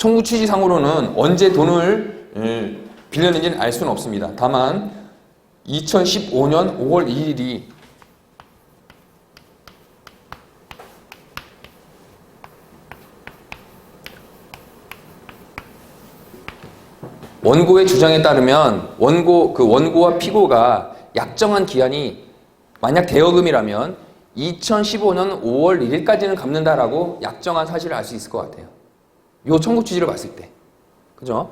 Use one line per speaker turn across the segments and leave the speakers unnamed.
청구 취지상으로는 언제 돈을 예, 빌렸는지는 알 수는 없습니다. 다만 2015년 5월 2일이 원고의 주장에 따르면 원고 그 원고와 피고가 약정한 기한이 만약 대여금이라면 2015년 5월 1일까지는 갚는다라고 약정한 사실을 알 수 있을 것 같아요. 요 청구 취지를 봤을 때. 그죠?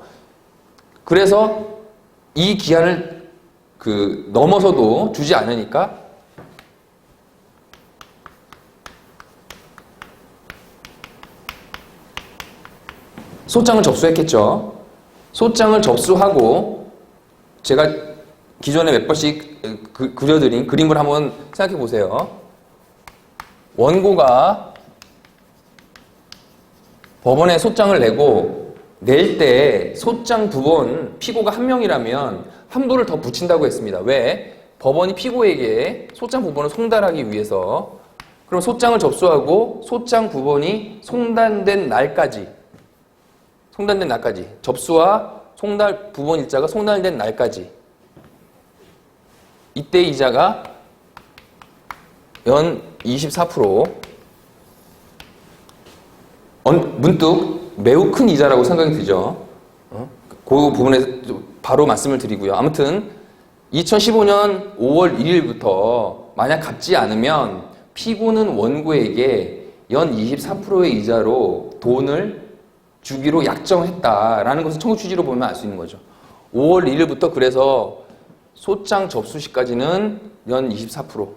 그래서 이 기한을 그 넘어서도 주지 않으니까 소장을 접수했겠죠. 소장을 접수하고 제가 기존에 몇 번씩 그- 그려드린 그림을 한번 생각해 보세요. 원고가 법원에 소장을 내고 낼 때 소장 두번 피고가 한 명이라면 한 부를 더 붙인다고 했습니다. 왜? 법원이 피고에게 소장 부분을 송달하기 위해서 그럼 소장을 접수하고 소장 부분이 송달된 날까지 송달된 날까지 접수와 송달 부분 일자가 송달된 날까지 이때 이자가 연 24% 언- 문득 매우 큰 이자라고 생각이 들죠. 어? 그 부분에 바로 말씀을 드리고요. 아무튼 2015년 5월 1일부터 만약 갚지 않으면 피고는 원고에게 연 24%의 이자로 돈을 주기로 약정했다라는 것을 청구 취지로 보면 알 수 있는 거죠. 5월 1일부터 그래서 소장 접수 시까지는 연 24%.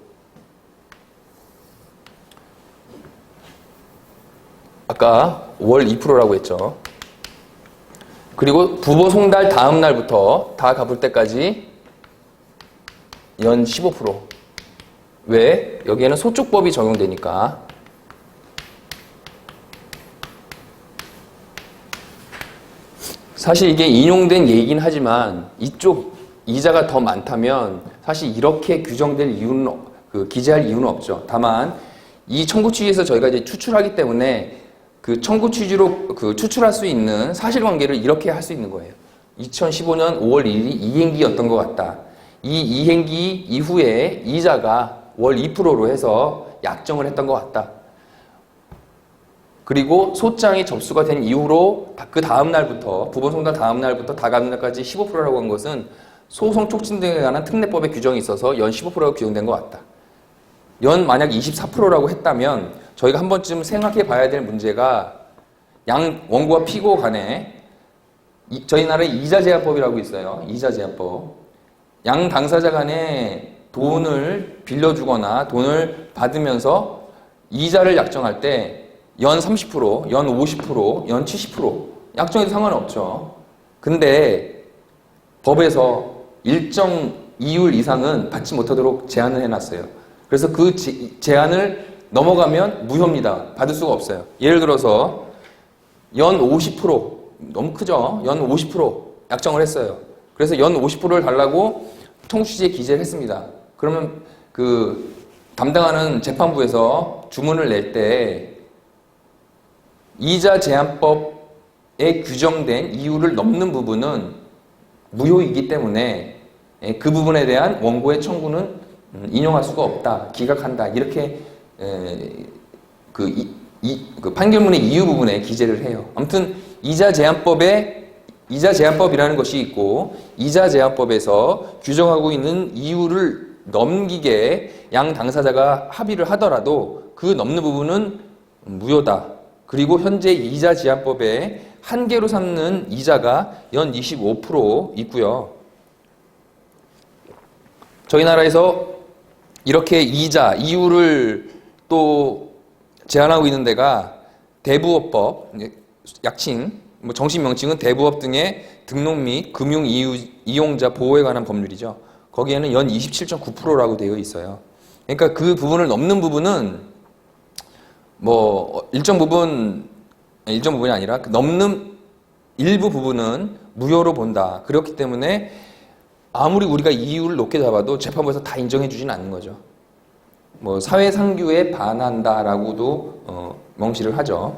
아까 5월 2%라고 했죠. 그리고 부보 송달 다음 날부터 다 갚을 때까지 연 15%. 왜? 여기에는 소축법이 적용되니까. 사실 이게 인용된 얘기긴 하지만 이쪽 이자가 더 많다면 사실 이렇게 규정될 이유는 없- 그 기재할 이유는 없죠. 다만 이 청구 취지에서 저희가 이제 추출하기 때문에 그 청구 취지로 그 추출할 수 있는 사실관계를 이렇게 할 수 있는 거예요. 2015년 5월 1일이 이행기였던 것 같다. 이 이행기 이후에 이자가 월 2%로 해서 약정을 했던 것 같다. 그리고 소장이 접수가 된 이후로 그 다음 날부터 부분 송달 다음 날부터 다 갚는 날까지 15%라고 한 것은 소송 촉진 등에 관한 특례법의 규정이 있어서 연 15%가 규정된 것 같다. 연 만약 24%라고 했다면 저희가 한 번쯤 생각해 봐야 될 문제가 양 원고와 피고 간에 이- 저희 나라에 이자 제한법이라고 있어요. 이자 제한법. 양 당사자 간에 돈을 빌려주거나 돈을 받으면서 이자를 약정할 때 연 30%, 연 50%, 연 70% 약정해도 상관없죠. 근데 법에서 일정 이율 이상은 받지 못하도록 제한을 해놨어요. 그래서 그 제- 제한을 넘어가면 무효입니다. 받을 수가 없어요. 예를 들어서 연 50% 너무 크죠? 연 50% 약정을 했어요. 그래서 연 50%를 달라고 청취지에 기재를 했습니다. 그러면 그 담당하는 재판부에서 주문을 낼 때 이자 제한법에 규정된 이유를 넘는 부분은 무효이기 때문에 예, 그 부분에 대한 원고의 청구는 음, 인용할 수가 없다, 기각한다 이렇게 에, 그, 이, 이- 그 판결문의 이유 부분에 기재를 해요. 아무튼 이자 제한법에 이자 제한법이라는 것이 있고 이자 제한법에서 규정하고 있는 이유를 넘기게 양 당사자가 합의를 하더라도 그 넘는 부분은 무효다. 그리고 현재 이자 제한법에 한계로 삼는 이자가 연 25% 있고요. 저희 나라에서 이렇게 이자, 이유를 또 제한하고 있는 데가 대부업법, 약칭, 뭐 정식 명칭은 대부업 등의 등록 및 금융 이용자 보호에 관한 법률이죠. 거기에는 연 27.9%라고 되어 있어요. 그러니까 그 부분을 넘는 부분은 뭐 일정 부분 일정 부분이 아니라 그 넘는 일부 부분은 무효로 본다. 그렇기 때문에 아무리 우리가 이유를 높게 잡아도 재판부에서 다 인정해 주진 않는 거죠. 뭐 사회 상규에 반한다라고도 어, 명시를 하죠.